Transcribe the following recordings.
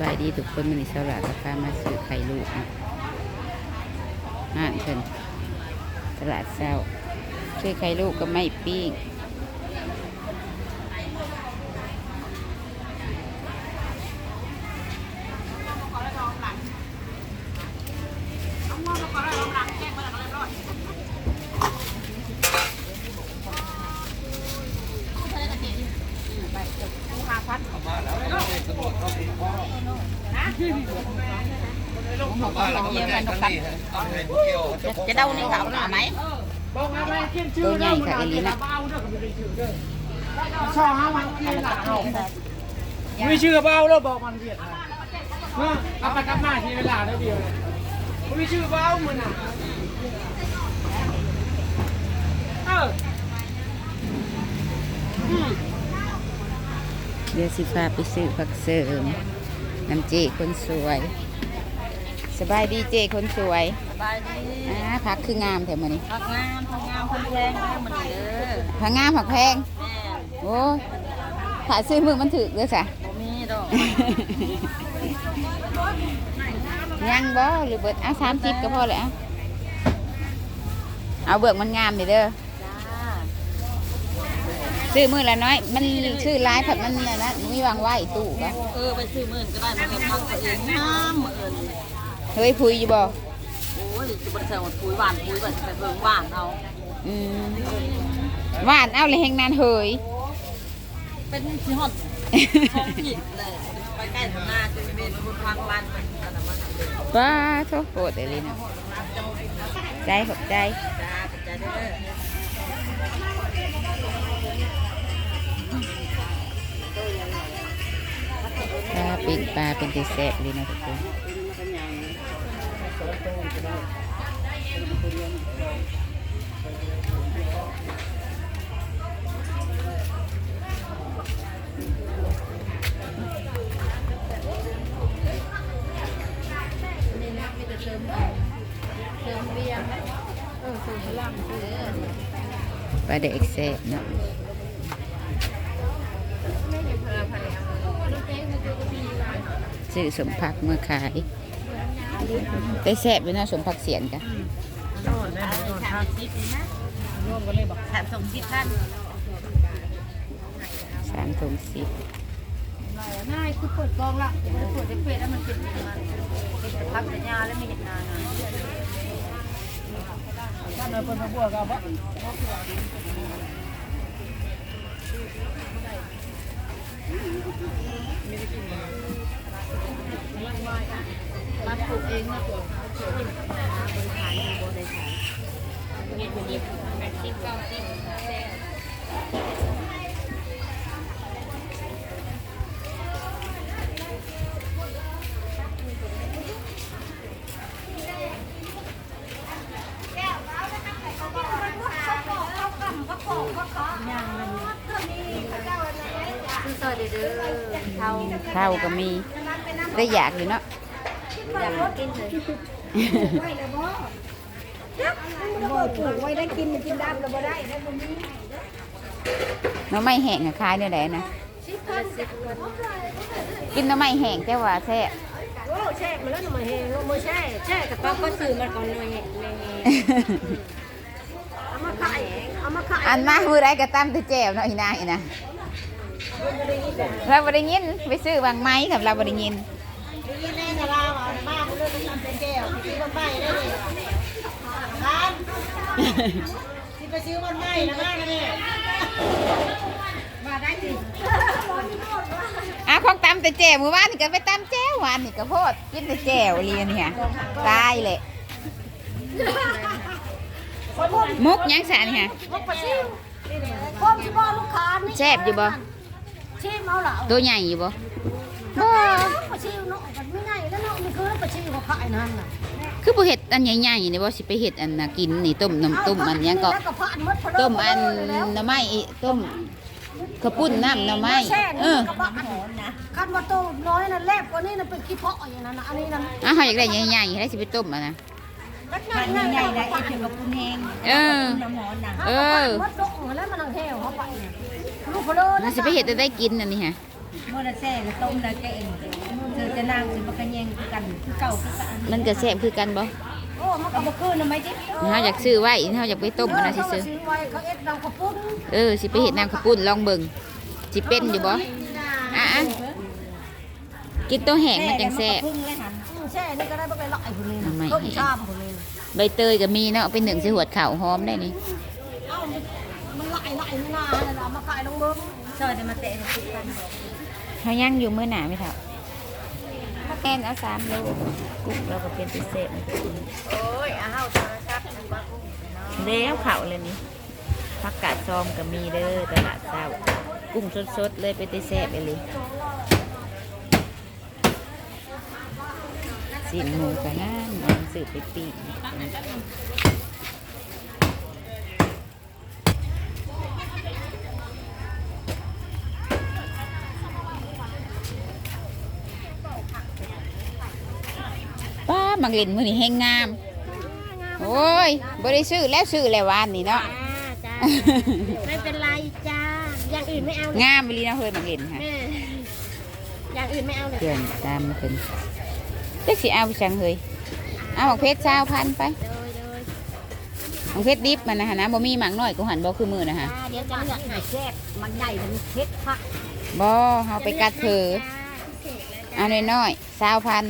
บายดีทุกคนมันอิสลัดราคามาซื้อไข่ลูกนะอ่านเพิ่นตลาดเช้าซื้อไข่ลูกก็ไม่ปิ้ง จะเดาในเขาหน่อไหมบอกอะไรเขียนชื่อตัวใหญ่ค่ะเอลินะเบาเด้อก็ไม่ได้ชื่อเด้อชอห้าวันเขียนหลักเอาไม่เชื่อเบาแล้วบอกมันเวียดนะเมื่อเอาไปกลับมาทีเวลาได้เดียวเลยไม่เชื่อเบาเหมันอะเออเดี๋ยวสิพาไปซื้อผักเสริมน้ำเจคนสวย สบายดีเจคนสวยสบายดีอ่าผักคืองามแถวมานี่พักงามพักงามคนแพงได้มันเด้อผักงามผักแพงแม่โอ้ยถ้าซื้อมือมันถือเลยสะบ่มีดอกยังบ่หรือเบิดเอาสามจิบก็พอเลยเอาเอาเบิกมันงามเลยเด้อจ้าซื้อมือละน้อย มันซื้อร้ายผัดมันน่ะนะมีวางไว้ตู้ปะเออไปซื้อมื่นก็ได้มันก็พักตัวเองน้ำเอิญ เฮ้ยพุยอยู่บ่โอ้ยจะบริษัทว่าปุ๋ยหวานปุ๋ยแบบไปเบิ่งหวานเอาอืมหวานเอาเลยแหงนานเฮยเป็นสิฮอดท้องผิดเลยไปใกล้หน้าจะเป็นคนพักร้านมันกันนะมันว้าโทษโกรธเลยนะใจขอบใจ จ้าขอบใจเด้อ ปลาเป็นปลาเป็นตีแสบเลยนะทุกคนปลาเด็กแสบเนาะ ซื้อสมพักเมื่อขาย ได้แสบไปเนะสมพักเสียนกันสามสิบนี่นะรวมกันเลยบอกสามสองสิบท่านสามถุงสิบง่ายคือเปิดกองละเปิดได้เป็ดแล้วมันเป็นมันเป็นพักสัญญาแล้วไม่เห็นนานนะท่านนายคนมาบวกกับว่าม มาปลูกเองมาปลูกบริขายบริขารเงินคนนี้แปดสิบเก้าสิบ ซื้อซอยเด้อเท่าข้าวก็มีได้อยากอยู่เนาะอยากกินเลยบ่ปลูกไว้ได้กินกินดำแล้วบ่ได้ได้บ่มีหน้ำไม้แห้งอะขายเนี่ยแหละนะกินหน้ำไม้แห้งแต่ว่าแท้โอ้แช่มาแล้วหน่อไม้แห้งลงมือแช่แช่กระป๋องก็ซื้อมาก่อนหน่อยแห้งเอามาขายเอามาขายอันมามือไรก็ตามแตะแจวเนาะอีนางอีนะ เราบริยินไปซื้อบางไม้สำหรับบริยินนี่แน่จะลาว่ามาเพิ่นเลยทำเป็นแก้วสิบ่ไปได้นี่ครับสิไปซื้อมันใหม่นะมานะแม่มาได้สิอะของตามแต่แจวมือวานนี่ก็ไปตามแจววานนี่ก็โพดกินแต่แจวเรียนเนี่ยตายเลยมุกยังสานค่ะพวกปลาซิวพวกสิบ่ลูกค้านี่แซ่บอยู่บ่ ชิมเอาล่ะตัวใหญ่อยู่บ่บ่ปลาซิวเนาะมันไม่ง่ายแล้วเนาะมันคือปลาซิวเขาขายนั่นน่ะคือบ่เห็ดอันใหญ่ๆนี่บ่สิไปเห็ดอันน่ะกินนี่ต้มน้ำต้มอันหยังก็ต้มอันหน่อไม้อีต้มข้าวปุ้นน้ำหน่อไม้เออก็บ้านะคันว่าโตน้อยน่ะแลบกว่านี้น่ะเป็นขี้เพาะอย่างนั้นน่ะอันนี้น่ะอะเขาอยากได้ใหญ่ๆให้สิไปต้มอะนะง่ายง่ายง่ายได้ถึงกับปุ้นแห้งเออน้ำหอมนะเออมดดกแล้วมันนั่งแถวเขาไป ลูกพะโล้มันสิไปเห็ดจะได้กินอันนี้ฮะเมื่อละแซ่ก็ต้มละแกงเจอจะนางสิบ่กันแยงคือกันคือเก่าคือกันมันก็แซ่บคือกันบ่โอ้มันก็บ่คืนนะไหมจิเฮาอยากซื้อไว้เฮาอยากไปต้มมันน่ะสิซื้อไว้เขาเอ็ดเราก็ปุ้นเออสิไปเฮ็ดน้ำข้าวปุ้นลองเบิ่งสิเป็นอยู่บ่อะๆกินตัวแห้งมันจังแซ่บพึ่งเลยหันอืมแช่นี่ก็ได้บ่ไปลอกไอ้คนนี้ทำไมต้นชามคนนี้ใบเตยก็มีเนาะเป็นหนึ่งสิหวดข้าวหอมได้นี่เอ้า มันไหลไหลนี่นาแล้วเอามาขายลงเบิ่งซอยจะมาเตะทุกกันเฮายังอยู่มื้อหนาไหมเฒ่าแอนเอา3โลกุ๊กเราก็เป็นพิเศษโอ้ยอ้าวโทรศัพท์มากุ้งแล้วข้าเลยนี่ผักกาดซอมก็มีเด้อตลาดเช้ากุ้งสดๆเลยไปแติแซ่บไปเลยสินหมูก็นั่นเอาสืบไปปีก มังเล่นมือนี่แห้งงาม โอ้ยบริซื้อแล้วซื้อแล้ววานนี่เนาะจ้าไม่เป็นไรจ้าอย่างอื่นไม่เอางามไปลีเนาะเฮ้ยมังเล่นค่ะแม่อย่างอื่นไม่เอาเลยเพื่อนตามมาเป็นเด็กสิเอาไปจังเฮ้ยเอาของเพชรเช้าพันไปโดยโดยของเพชรดิบมันนะฮะนะบ่มีหมังน้อยกูหันบ่คือมือนะฮะจ้าเดี๋ยวจะเลือกให้แซ่บมันใหญ่มันเผ็ดผักบ่เฮาไปกัดเผอเอาน้อยๆเช้าพัน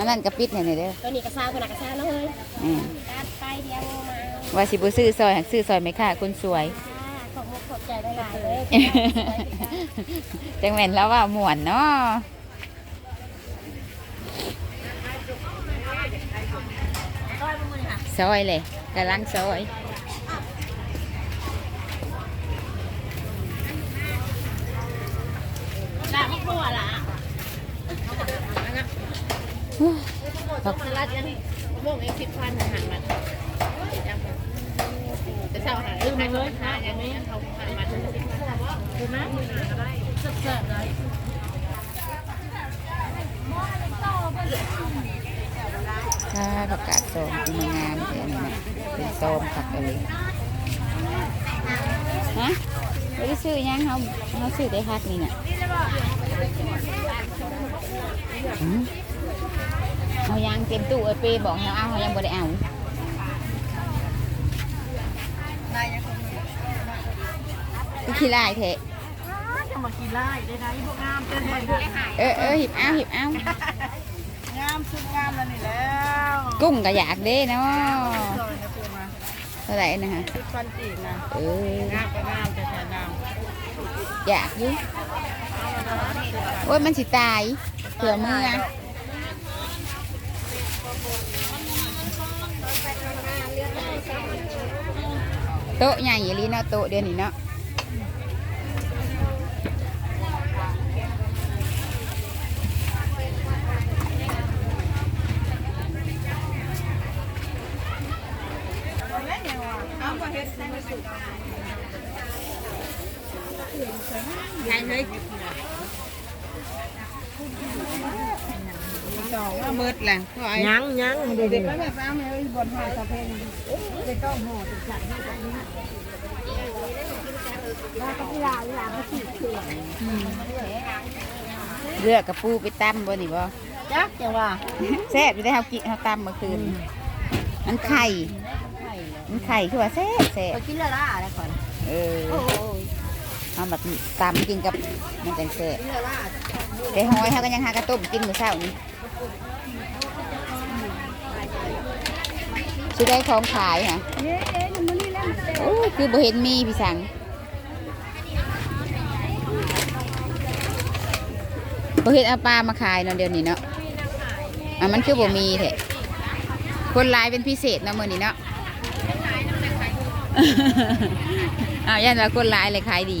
อันนั้นกระปิดให้หน่อยเด้อตัวนี้กระซ่าคนละกระซ่าแล้วเลยอืมกัดไปเดียวมาว่าสิบ่ซื้อซอยหักซื้อซอยไหมค่ะคนสวยจ้าขอบมุกขอบใจได้หลายเลยจังแม่นแล้วว่าม่วนเนาะก้อยมือค่ะซอยเลยกำลังซอย ละมะพร้าวละ ผักสลัดยังมะม่วงเองสิบพันหันมาจะเช่าหาลืมเลยหาอย่างนี้เขาหันมาถึงสิบพันดูนะเสิร์ฟเลยถ้าประกาศซองกูมางามเลยนี่เป็นซอมผักอะไรฮะไม่ได้ซื้อยังเขาเขาซื้อได้ฮักนี่น่ะอืม เอายังเต็มตู้เอเป้บอกเขาเอาเขายังบ่ได้เอาก็ขี้ลายเถอะจะมากินไล่ได้ไหนพวกงามเต้นเลยเออเออหิบเอาหิบเอางามสุดงามแล้วนี่แล้วกุ้งก็อยากเด้เนาะซอยนะปูมาเท่าไหร่นะฮะสิบพันกีบนะเอองามก็งามแต่แต่งามอยากอยู่โอ้ยมันสิตายเผื่อมือ โต๊ะใหญ่อยลีเนาะโต๊ะเดียวนี้เนาะใหญ่เลยสองว่าเบิดแหละยังยังเด็กก็แบบเอาแม่บนหอสะเพนเด็กต้องห่อติดจัดให้แบบนี้แล้วก็กีฬากีฬาก็ขี่เขื่อนเลือกกระปูไปตั้มบ่นี่บ่จักจังว่าแซ่บอยู่ได้เฮากินเฮาตั้มเมื่อคืนมันไข่มันไข่คือว่าแซ่บแซ่บไปกินละล่าอะไรก่อนเออโอ้ยเอามาตำกินกับมันจังแซ่บกินละล่าแต่หอยเฮาก็ยังหากระต้มกินมื้อเช้านี้ สิได้ของขายค่ะเย้เย้มันนี่แล้วมันเต็มโอ้คือบ่เห็นมีพี่สังบ่เห็นเอาปลามาขายเนาะเดี๋ยวนี้เนาะอะมันคือบ่มีแท้คนหลายเป็นพิเศษเนาะมื้อนี้เนาะอ้าวยันว่าคนหลายเลยขายดี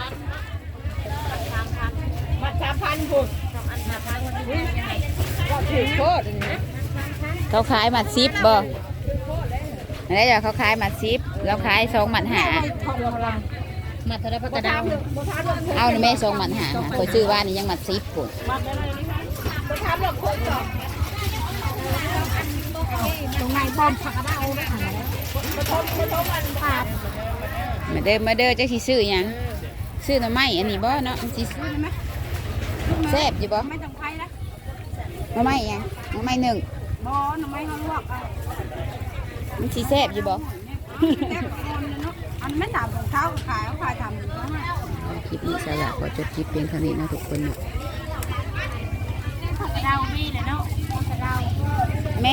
พุ่นก็ถือโคตรนี่เขาขายหมัดซิปบ่แล้วเดี๋ยวเขาขายหมัดซิปเราขายสองหมัดหาทองพลังมาเท่าไรพักกระดาวบ่ทามหรอกเอานี่แม่สองหมัดหาคอยซื้อว่านี่ยังหมัดซิปปุ่นมัดได้เลยนี่ค่ะบ่ทามหรอกคนก่อนตรงไหนบอมผักกระดาเอาได้อ่านบ่ทมบ่ทมอันผาดมาเด้อมาเด้อจะสิซื้อหยังซื้อหน่อไม้อันนี้บ่เนาะมันสิ เซ่บอยู่บ่ไม่ต้องไฟนะไม่ไม่หยังหน่ไม่หนึ่งบอหน่ไม้เขาลวกอะมันสิเซ่บอยู่บ่แซ่บคนเนาะอันไม่ตามของเขาขายเขาขายทำอยู่เนาะ คลิปนี้สาระขอจบคลิปเพียงเท่านี้นะทุกคนเนาะ เราพี่เนาะเรา